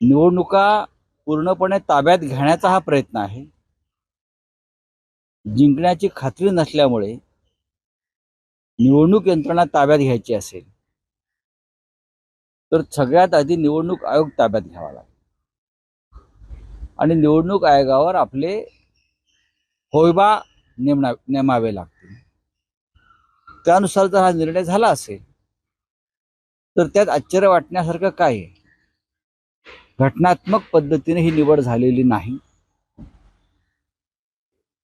निवडणुका पूर्णपणे ताब्यात घेण्याचा हा प्रयत्न आहे. जिंकण्याची खात्री नसल्यामुळे निवडणूक यंत्रणा ताब्यात घ्यायची असेल तर सगळ्यात आधी निवडणूक आयोग ताब्यात घ्यावा लागेल. आणि निवडणूक आयोगावर आपले होयबा नेमणा नेमावे लागतील. त्यानुसार जर हा निर्णय झाला असेल तर त्यात आश्चर्य वाटण्यासारखं काय आहे? घटनात्मक पद्धतीने ही निवड झालेली नाही.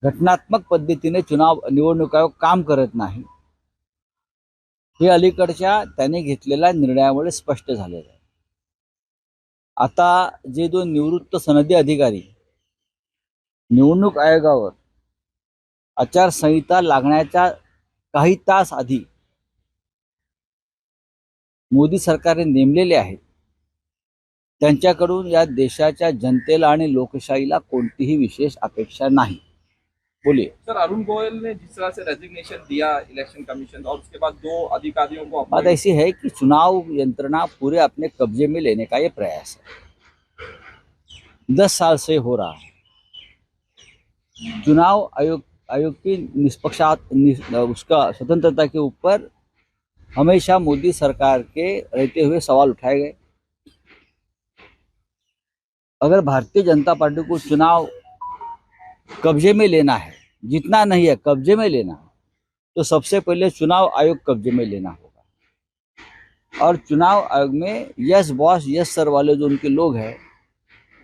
घटनात्मक पद्धतीने चुनाव निवडणूक आयोग काम करत नाही. हे अलीकडच्या त्याने घेतलेल्या निर्णयामुळे स्पष्ट झालेलं आहे. आता जे दोन निवृत्त सनदी अधिकारी निवडणूक आयोगावर आचारसंहिता लागण्याच्या काही तास आधी मोदी सरकारने नेमलेले आहेत त्यांच्याकडून या देशाच्या जनतेला आणि लोकशाहीला कोणतीही विशेष अपेक्षा नाही. बोलिए. सर अरुण गोयल ने जिस तरह से रेजिग्नेशन दिया इलेक्शन कमीशन और उसके बाद दो अधिकारियों को बात ऐसी है कि चुनाव यंत्रणा पूरे अपने कब्जे में लेने का ये प्रयास है। दस साल से हो रहा है। चुनाव आयोग आयोग की निष्पक्षात उसका स्वतंत्रता के ऊपर हमेशा मोदी सरकार के रहते हुए सवाल उठाए गए। अगर भारतीय जनता पार्टी को चुनाव कब्जे में लेना है, जितना नहीं है, कब्जे में लेना है तो सबसे पहले चुनाव आयोग कब्जे में लेना होगा। और चुनाव आयोग में यस बॉस यस सर वाले जो उनके लोग हैं,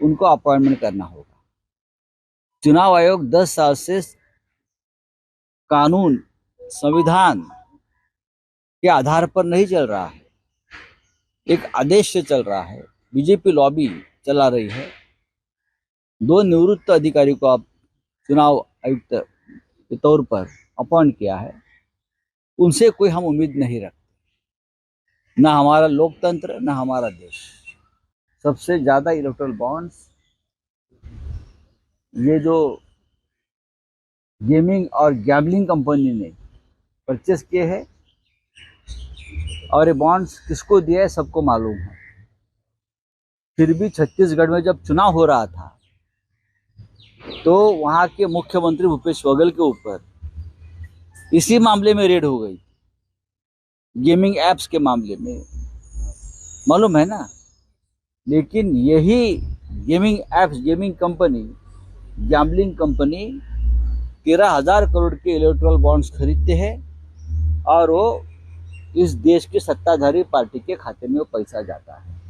उनको अपॉइंटमेंट करना होगा। चुनाव आयोग 10 साल से कानून, संविधान के आधार पर नहीं चल रहा है। एक आदेश से चल रहा है। बीजेपी लॉबी चला रही है। दो निवृत्त अधिकारी को आप चुनाव आयुक्त के तौर पर अपॉइंट किया है। उनसे कोई हम उम्मीद नहीं रखते। ना हमारा लोकतंत्र, ना हमारा देश। सबसे ज़्यादा इलेक्ट्रल बॉन्ड्स, ये जो गेमिंग और गैम्बलिंग कंपनी ने परचेस किए हैं, और ये बॉन्ड्स किसको दिया है, सबको मालूम है। फिर भी छत्तीसगढ़ में जब चुनाव हो रहा था तो वहाँ के मुख्यमंत्री भूपेश बघेल के ऊपर इसी मामले में रेड हो गई गेमिंग एप्स के मामले में। मालूम है ना? लेकिन यही gaming apps gaming company, gambling company तेरह हज़ार करोड़ के इलेक्ट्रल बॉन्ड्स खरीदते हैं और वो इस देश के सत्ताधारी पार्टी के खाते में वो पैसा जाता है।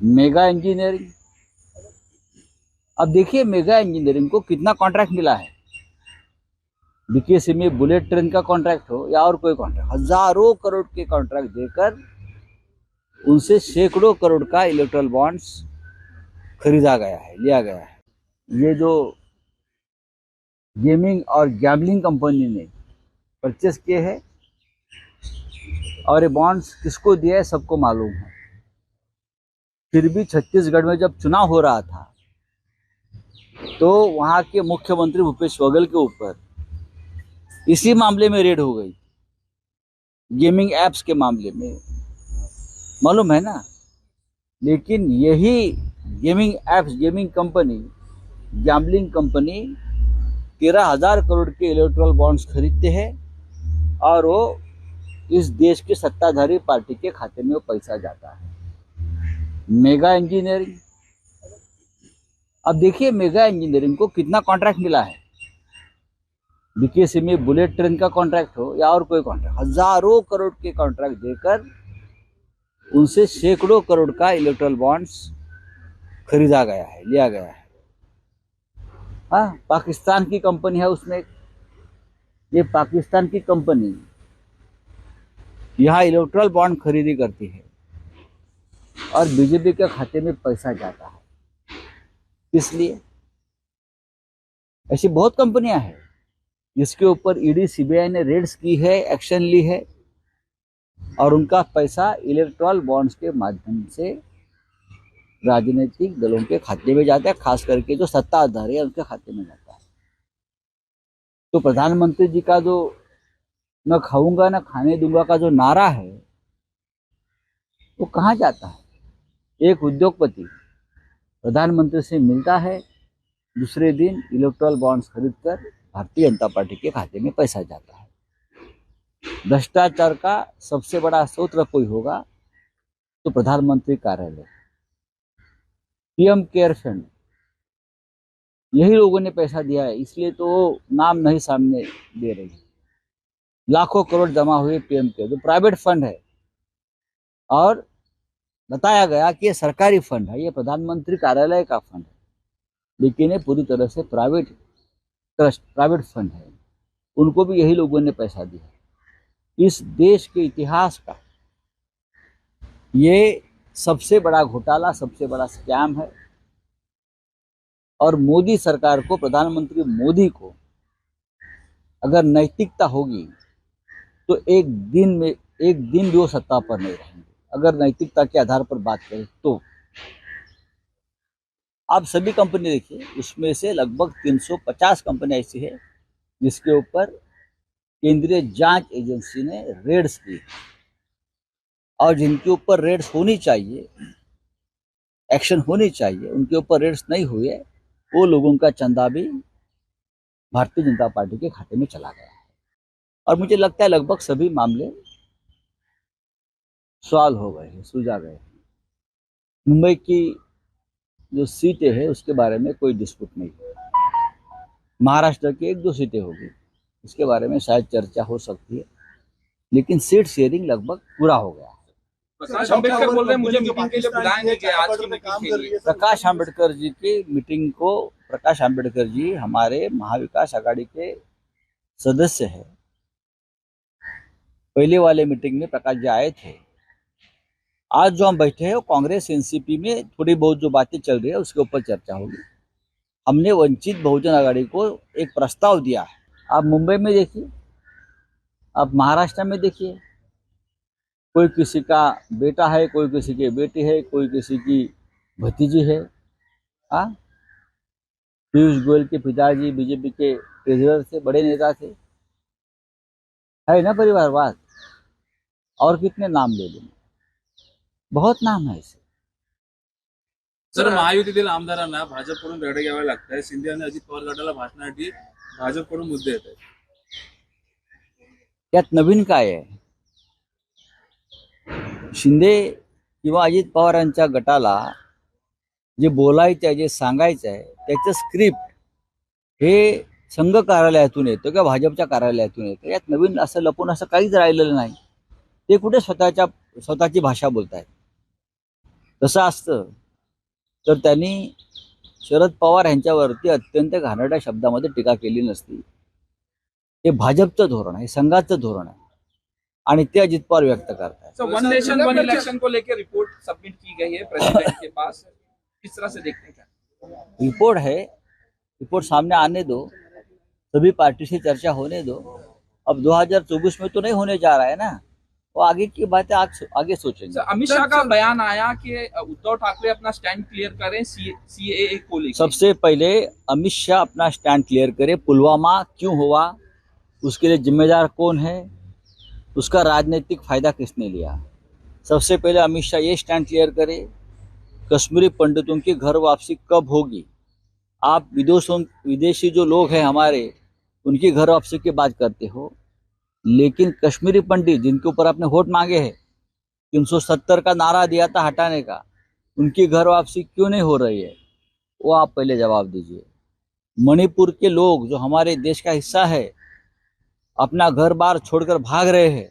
Mega Engineering. अब देखिए, मेगा इंजीनियरिंग को कितना कॉन्ट्रैक्ट मिला है। बीकेसी में बुलेट ट्रेन का कॉन्ट्रैक्ट हो या और कोई कॉन्ट्रैक्ट हज़ारों करोड़ के कॉन्ट्रैक्ट देकर उनसे सैकड़ों करोड़ का इलेक्ट्रल बॉन्ड्स खरीदा गया है, लिया गया है। ये जो गेमिंग और गैम्बलिंग कंपनी ने परचेस किए हैं, और ये बॉन्ड्स किसको दिया है, सबको मालूम है। फिर भी छत्तीसगढ़ में जब चुनाव हो रहा था तो वहाँ के मुख्यमंत्री भूपेश बघेल के ऊपर इसी मामले में रेड हो गई। गेमिंग एप्स के मामले में मालूम है ना? लेकिन यही gaming apps gaming company, gambling company तेरह हज़ार करोड़ के इलेक्ट्रल बॉन्ड्स खरीदते हैं और वो इस देश के सत्ताधारी पार्टी के खाते में वो पैसा जाता है। Mega Engineering. अब देखिए, मेगा इंजीनियरिंग को कितना कॉन्ट्रैक्ट मिला है। बीकेसी में बुलेट ट्रेन का कॉन्ट्रैक्ट हो या और कोई कॉन्ट्रैक्ट हज़ारों करोड़ के कॉन्ट्रैक्ट देकर उनसे सैकड़ों करोड़ का इलेक्ट्रल बॉन्ड्स खरीदा गया है, लिया गया है। हाँ पाकिस्तान की कंपनी है उसमें। ये पाकिस्तान की कंपनी यहाँ इलेक्ट्रल बॉन्ड खरीदी करती है। और बीजेपी के खाते में पैसा जाता है। इसलिए ऐसी बहुत कंपनियाँ हैं, जिसके ऊपर ईडी सीबीआई ने रेड्स की है, एक्शन ली है, और उनका पैसा इलेक्ट्रल बॉन्ड्स के माध्यम से राजनीतिक दलों के खाते में जाता है, खास करके जो सत्ताधारी है उनके खाते में जाता है। तो प्रधानमंत्री जी का जो न खाऊँगा, न खाने दूँगा का जो नारा है, वो कहाँ जाता है? एक उद्योगपति प्रधानमंत्री से मिलता है, दूसरे दिन इलेक्ट्रल बॉन्ड्स खरीदकर भारतीय जनता पार्टी के खाते में पैसा जाता है। भ्रष्टाचार का सबसे बड़ा स्रोत कोई होगा तो प्रधानमंत्री कार्यालय। PM care fund. यही लोगों ने पैसा दिया है, इसलिए तो नाम नहीं सामने दे रही लाखों करोड़ जमा हुए पीएम केयर जो प्राइवेट फंड है। और बताया गया कि ये सरकारी फंड है, ये प्रधानमंत्री कार्यालय का फंड है। लेकिन ये पूरी तरह से प्राइवेट ट्रस्ट, प्राइवेट फंड है। उनको भी यही लोगों ने पैसा दिया। इस देश के इतिहास का ये सबसे बड़ा घोटाला, सबसे बड़ा स्कैम है। और मोदी सरकार को, प्रधानमंत्री मोदी को अगर नैतिकता होगी तो एक दिन में, एक दिन भी वो सत्ता पर नहीं रहेंगे। अगर नैतिकता के आधार पर बात करें तो। आप सभी कंपनी देखिए, उसमें से लगभग 350 कंपनी ऐसी है, जिसके ऊपर केंद्रीय जाँच एजेंसी ने रेड्स की और जिनके ऊपर रेड्स होनी चाहिए, एक्शन होनी चाहिए, उनके ऊपर रेड्स नहीं हुए, वो लोगों का चंदा भी भारतीय जनता पार्टी के खाते में चला गया है। और मुझे लगता है लगभग सभी मामले सॉल्व हो गए हैं सुलझा गए हैं। मुंबई की जो सीटें हैं उसके बारे में कोई डिस्प्यूट नहीं है। महाराष्ट्र की एक दो सीटें होगी इसके बारे में शायद चर्चा हो सकती है लेकिन सीट शेयरिंग लगभग पूरा हो गया। है प्रकाश अंबेडकर बोल रहे हैं मुझे मीटिंग के लिए बुलाया नहीं आज की मीटिंग के लिए। प्रकाश आंबेडकर जी की मीटिंग को प्रकाश आंबेडकर जी हमारे महाविकास आघाड़ी के सदस्य है। पहले वाले मीटिंग में प्रकाश जी आए थे। आज जो हम बैठे हैं कांग्रेस, एनसीपी में थोड़ी बहुत जो बातें चल रही है, उसके ऊपर चर्चा होगी। हमने वंचित बहुजन आघाड़ी को एक प्रस्ताव दिया है। आप मुंबई में देखिए, आप महाराष्ट्र में देखिए। कोई किसी का बेटा है, कोई किसी की बेटी है, कोई किसी की भतीजी है हाँ? पीयूष गोयल के पिताजी, बीजेपी के ट्रेजरर थे, बड़े नेता थे। है ना परिवारवाद? और कितने नाम ले लें बहुत नाम है ऐसे सर महायुतीतील आमदारांना भाजपकडून रडे घ्यावे लागत आहे शिंदे आणि अजित पवार गटाला भाषणासाठी भाजपकडून मुद्दे येत आहेत. यात नवीन काय आहे? शिंदे किंवा अजित पवारांच्या गटाला जे बोलायचं आहे जे सांगायचं आहे त्याचं स्क्रिप्ट हे संघ कार्यालयातून येतं किंवा भाजपच्या कार्यालयातून येतं. यात नवीन असं लपून असं काहीच राहिलेलं नाही. ते कुठे स्वतःच्या स्वतःची भाषा बोलतायत? तसं असतं. तर त्यांनी शरद पवार यांच्यावरती अत्यंत घाणेरड्या शब्दामध्ये टीका केली नसती. हे भाजपचं धोरण आहे संघाचं धोरण आहे. आणि ते अजित पवार व्यक्त करतायत. Sir one nation one election को लेकर रिपोर्ट सबमिट की गई है प्रेसिडेंट के पास. किस तरह से देखते हैं रिपोर्ट है रिपोर्ट सामने आने दो सभी पार्टी से चर्चा होने दो. अब 2024 में तो नहीं होने जा रहा है ना? वो आगे की बातें आग, आगे सोचेंगे। अमित शाह का बयान आया कि उद्धव ठाकरे अपना स्टैंड क्लियर करें सी को लेकर सबसे पहले अमित शाह अपना स्टैंड क्लियर करे पुलवामा क्यों हुआ उसके लिए जिम्मेदार कौन है उसका राजनीतिक फ़ायदा किसने लिया? सबसे पहले अमित शाह ये स्टैंड क्लियर करे कश्मीरी पंडितों की घर वापसी कब होगी? आप विदेशों विदेशी जो लोग हैं हमारे उनकी घर वापसी की बात करते हो लेकिन कश्मीरी पंडित जिनके ऊपर आपने वोट मांगे हैं, तीन सौ सत्तर का नारा दिया था हटाने का, उनकी घर वापसी क्यों नहीं हो रही है? वो आप पहले जवाब दीजिए। मणिपुर के लोग जो हमारे देश का हिस्सा है, अपना घर बार छोड़कर भाग रहे हैं,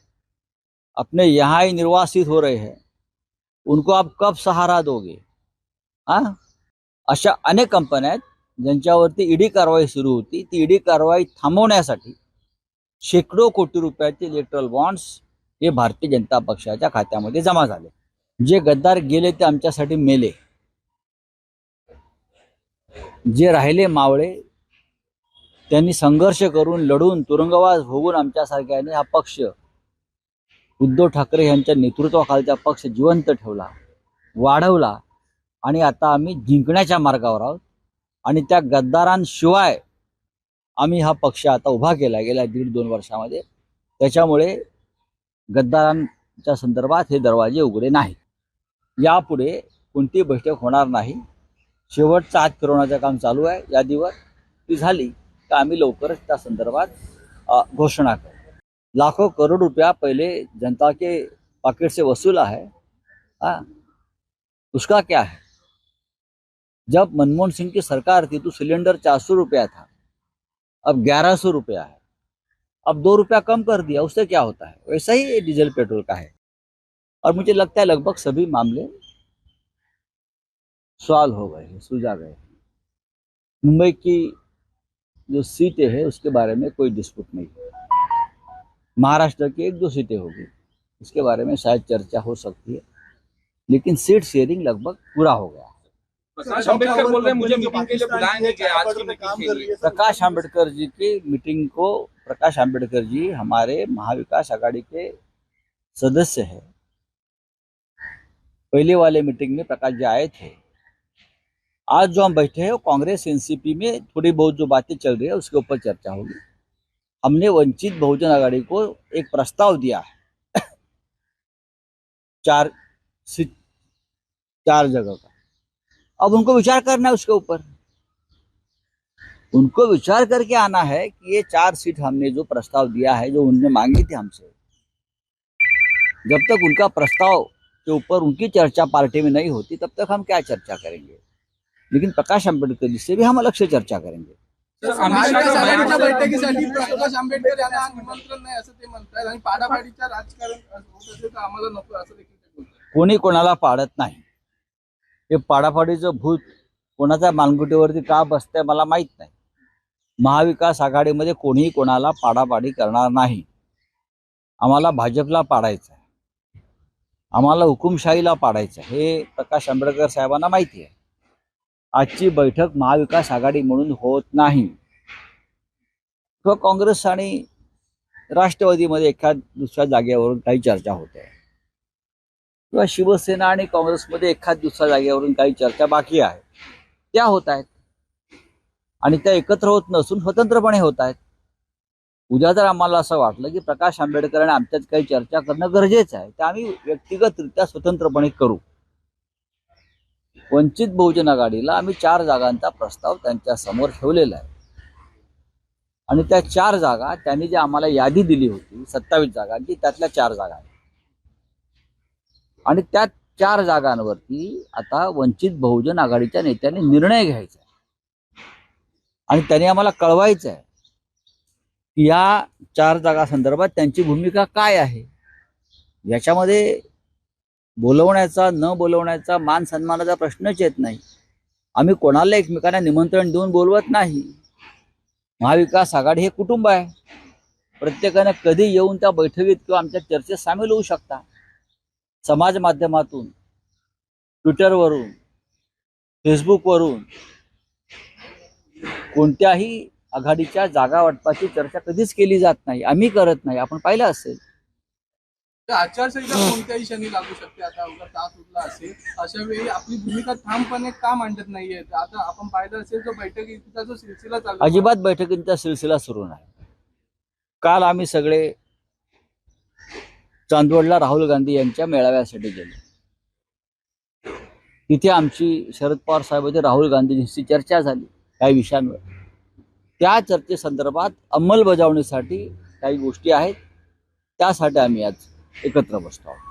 अपने यहाँ ही निर्वासित हो रहे हैं, उनको आप कब सहारा दोगे? हा? अशा अनेक कंपन्या आहेत ज्यांच्यावरती ईडी कारवाई सुरू होती, ती ईडी कारवाई थांबवण्यासाठी शेकडो कोटी रुपयाचे इलेक्ट्रल बॉन्ड्स हे भारतीय जनता पक्षाच्या खात्यामध्ये जमा झाले. जे गद्दार गेले ते आमच्यासाठी मेले. जे राहिले मावळे त्यांनी संघर्ष करून लढून तुरुंगवास भोगून आमच्यासारख्याने हा पक्ष उद्धव ठाकरे यांच्या नेतृत्वाखालचा पक्ष जिवंत ठेवला वाढवला आणि आता आम्ही जिंकण्याच्या मार्गावर आहोत. आणि त्या गद्दारांशिवाय आम्ही हा पक्ष आता उभा केला गेल्या दीड दोन वर्षामध्ये. त्याच्यामुळे गद्दारांच्या संदर्भात हे दरवाजे उघडे नाहीत. यापुढे कोणती बैठक होणार नाही. शेवटचा हात फिरवण्याचं काम चालू आहे. यादीवर ती झाली तर आम्ही लवकरच त्या संदर्भात घोषणा करू. लाखों करोड़ रुपया पहले जनता के पॉकेट से वसूला है हाँ उसका क्या है? जब मनमोहन सिंह की सरकार थी तो सिलेंडर चार सौ रुपया था. अब ग्यारह सौ रुपया है। अब दो रुपया कम कर दिया उससे क्या होता है? वैसा ही डीजल पेट्रोल का है। और मुझे लगता है लगभग सभी मामले सॉल्व हो गए हैं, सुलझा गए हैं। मुंबई की जो सीटें हैं उसके बारे में कोई डिस्प्यूट नहीं है। महाराष्ट्र की एक दो सीटें होगी इसके बारे में शायद चर्चा हो सकती है लेकिन सीट शेयरिंग लगभग पूरा हो गया। प्रकाश अंबेडकर बोल रहे हैं मुझे मीटिंग के लिए बुलाया नहीं आज की मीटिंग के लिए। प्रकाश आंबेडकर जी की मीटिंग को प्रकाश आंबेडकर जी हमारे महाविकास आघाड़ी के सदस्य है। पहले वाले मीटिंग में प्रकाश जी आए थे। आज जो हम बैठे हैं वो कांग्रेस एनसीपी में थोड़ी बहुत जो बातें चल रही है उसके ऊपर चर्चा होगी। हमने वंचित बहुजन आघाड़ी को एक प्रस्ताव दिया है। चार सीट चार जगह का। अब उनको विचार करना है उसके ऊपर। उनको विचार करके आना है कि ये चार सीट हमने जो प्रस्ताव दिया है जो उनने मांगी थी हमसे जब तक उनका प्रस्ताव के ऊपर उनकी चर्चा पार्टी में नहीं होती तब तक हम क्या चर्चा करेंगे? लेकिन प्रकाश आंबेडकर जी से भी हम अलग से चर्चा करेंगे। प्रकाश आंबेडकर यांना निमंत्रण नाही असं ते म्हणतात आणि पाडापाडीचं राजकारण होत असेल तर आम्हाला नको असं देखील कोणी कोणाला पाडत नाही. हे पाडापाडीचं भूत कोणाच्या मानगुटीवरती का बसतंय मला माहीत नाही. महाविकास आघाडीमध्ये कोणीही कोणाला पाडापाडी करणार नाही. आम्हाला भाजपला पाडायचं आहे आम्हाला हुकुमशाहीला पाडायचं हे प्रकाश आंबेडकर साहेबांना माहिती आहे. आजची बैठक महाविकास आघाडी म्हणून होत नाही. किंवा काँग्रेस आणि राष्ट्रवादीमध्ये एखाद दुसऱ्या जागेवरून काही चर्चा होते. किंवा शिवसेना आणि काँग्रेसमध्ये एखाद दुसऱ्या जागेवरून काही चर्चा बाकी आहे. त्या होत आहेत. आणि त्या एकत्र होत नसून स्वतंत्रपणे होत आहेत. उद्या जर आम्हाला असं वाटलं की प्रकाश आंबेडकर आणि आमच्यात काही चर्चा करणं गरजेचं आहे तर आम्ही व्यक्तिगतरित्या स्वतंत्रपणे करू. वंचित बहुजन आघाडीला आम्ही चार जागांचा प्रस्ताव त्यांच्यासमोर ठेवलेला आहे. आणि त्या चार जागा त्यांनी जी आम्हाला यादी दिली होती सत्तावीस जागांची त्यातल्या चार जागा आहेत. आणि त्या चार जागांवरती आता वंचित बहुजन आघाडीच्या नेत्याने निर्णय घ्यायचा आणि त्यांनी आम्हाला कळवायचं आहे की या चार जागा संदर्भात त्यांची भूमिका काय आहे. याच्यामध्ये बोलवण्याचा न बोलवण्याचा मान सन्मानाचा प्रश्नच येत नाही. आम्ही कोणाला एकमेकांना निमंत्रण देऊन बोलवत नाही. महाविकास आघाडी हे कुटुंब आहे. प्रत्येकाने कधी येऊन त्या बैठकीत किंवा आमच्या चर्चेत सामील होऊ शकता. समाज माध्यमातून ट्विटरवरून फेसबुकवरून कोणत्याही आघाडीच्या जागा वाटपाची चर्चा कधीच केली जात नाही. आम्ही करत नाही. आपण पाहिलं असेल. आचारसंहिता कोणत्याही क्षणी लागू शकते. आता अवघा तास उरला असेल. अशा वेळी आपली भूमिका ठामपणे का मांडत नाहीये? आता आपण पाहिलं असेल जो बैठकीचा जो सिलसिला चालू अजिबात बैठकींचा सिलसिला सुरू नाही. काल आम्ही सगळे चांदवडला राहुल गांधी यांच्या मेळाव्यासाठी गेले. तिथे आमची शरद पवार साहेबांची राहुल गांधींशी चर्चा झाली काही विषयांवर. त्या चर्चेसंदर्भात अंमलबजावणीसाठी काही गोष्टी आहेत त्यासाठी आम्ही आज एकत्र बसतो आहोत.